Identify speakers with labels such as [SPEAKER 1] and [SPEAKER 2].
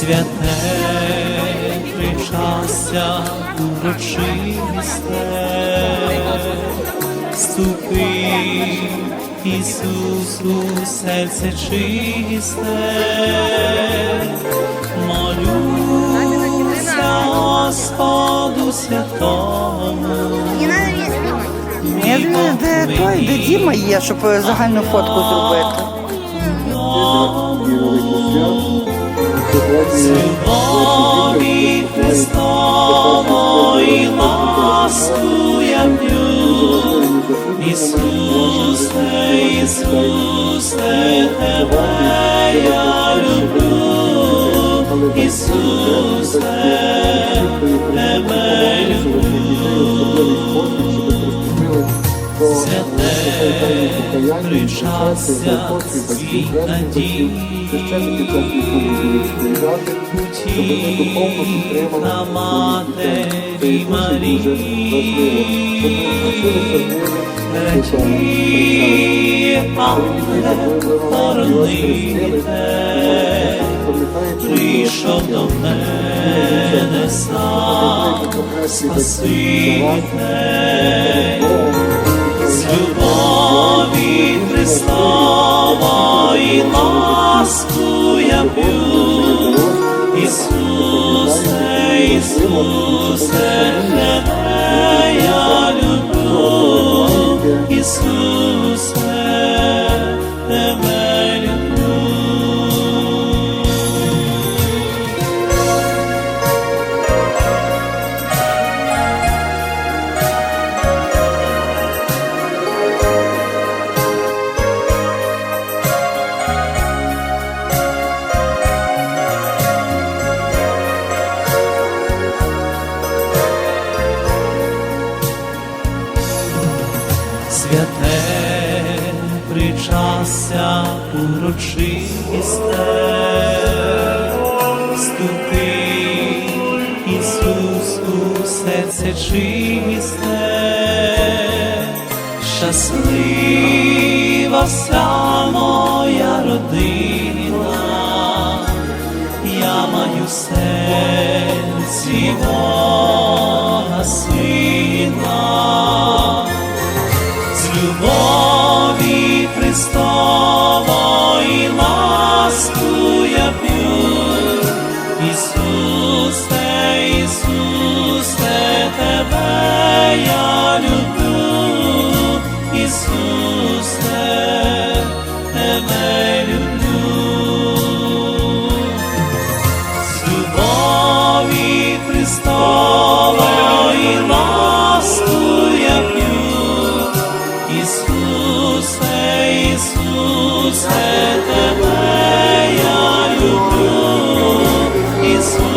[SPEAKER 1] святе причастя урочисте, вступи, Ісусу, серце чисте, молюся Господу святому.
[SPEAKER 2] Я думаю, де той, де Діма є, щоб загальну фотку зробити.
[SPEAKER 1] Любові Христової ласку я п'ю, Ісусе, Ісусе, Тебе я люблю, Ісусе, Тебе люблю. Причастя свій надій, Утіха матері Марії, Радіє, Ангеле, хороните, прийшов до мене сам, Спаситель, любові і ласку я п'ю, Ісусе, Ісусе, святе причастя урочисте, вступи, Ісусу, серце чисте, щаслива вся моя родина, я маю серці Бога сина любові Христової ласку я п'ю, Ісусе, Ісусе, Тебе я люблю, Ісусе,